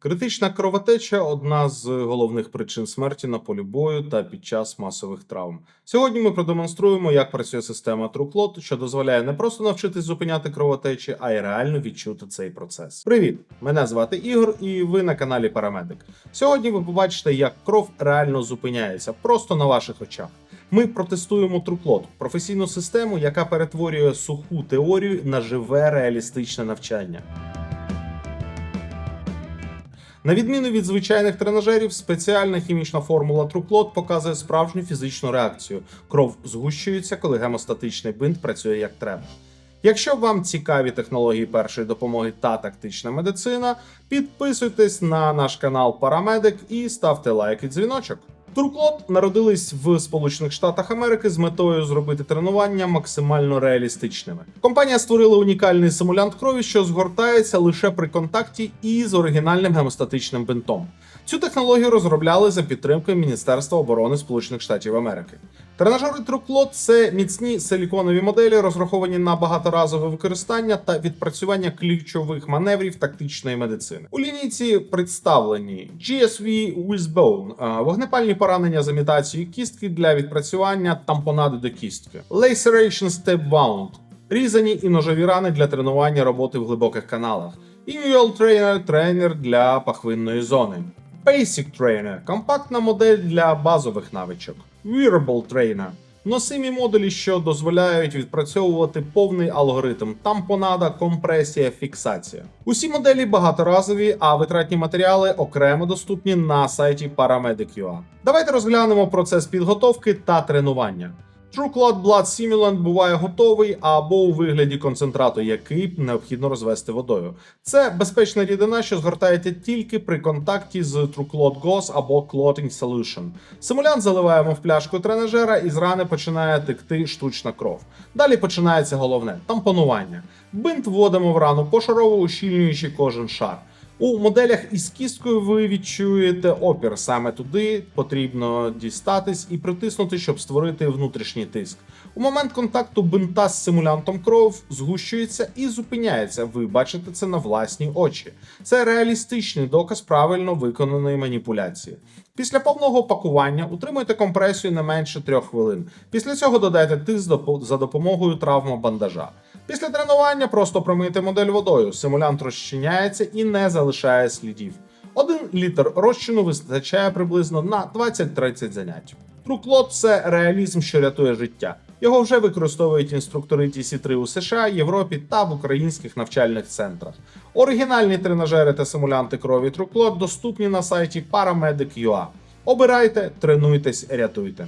Критична кровотеча одна з головних причин смерті на полі бою та під час масових травм. Сьогодні ми продемонструємо, як працює система TrueClot, що дозволяє не просто навчитись зупиняти кровотечі, а й реально відчути цей процес. Привіт! Мене звати Ігор, і ви на каналі Парамедик. Сьогодні ви побачите, як кров реально зупиняється просто на ваших очах. Ми протестуємо TrueClot – професійну систему, яка перетворює суху теорію на живе реалістичне навчання. На відміну від звичайних тренажерів, спеціальна хімічна формула труплот показує справжню фізичну реакцію. Кров згущується, коли гемостатичний бинт працює як треба. Якщо вам цікаві технології першої допомоги та тактична медицина, підписуйтесь на наш канал Парамедик і ставте лайк і дзвіночок. Турклот народились в Сполучених Штатах Америки з метою зробити тренування максимально реалістичними. Компанія створила унікальний симулянт крові, що згортається лише при контакті із оригінальним гемостатичним бинтом. Цю технологію розробляли за підтримкою Міністерства оборони Сполучених Штатів Америки. Тренажери TrueClot – це міцні силіконові моделі, розраховані на багаторазове використання та відпрацювання ключових маневрів тактичної медицини. У лінійці представлені GSV Wishbone – вогнепальні поранення з імітацією кістки для відпрацювання тампонади до кістки, Laceration Step Wound – різані і ножові рани для тренування роботи в глибоких каналах, Inual Trainer – тренер для пахвинної зони. Basic Trainer – компактна модель для базових навичок. Wearable Trainer – носимі модулі, що дозволяють відпрацьовувати повний алгоритм тампонада, компресія, фіксація. Усі моделі багаторазові, а витратні матеріали окремо доступні на сайті Paramedic.ua. Давайте розглянемо процес підготовки та тренування. TrueClot Blood Simulant буває готовий або у вигляді концентрату, який необхідно розвести водою. Це безпечна рідина, що згортається тільки при контакті з TrueClot Gauze або Clotting Solution. Симулянт заливаємо в пляшку тренажера і з рани починає текти штучна кров. Далі починається головне тампонування. Бинт вводимо в рану пошарово ущільнюючи кожен шар. У моделях із кісткою ви відчуєте опір. Саме туди потрібно дістатись і притиснути, щоб створити внутрішній тиск. У момент контакту бинта з симулянтом кров згущується і зупиняється. Ви бачите це на власні очі. Це реалістичний доказ правильно виконаної маніпуляції. Після повного пакування утримуйте компресію не менше 3 хвилин. Після цього додайте тиск за допомогою травмобандажа. Після тренування просто промийте модель водою. Симулянт розчиняється і не залишає слідів. Один літр розчину вистачає приблизно на 20-30 занять. TrueClot – це реалізм, що рятує життя. Його вже використовують інструктори TC3 у США, Європі та в українських навчальних центрах. Оригінальні тренажери та симулянти крові TrueClot доступні на сайті Paramedic.ua. Обирайте, тренуйтесь, рятуйте.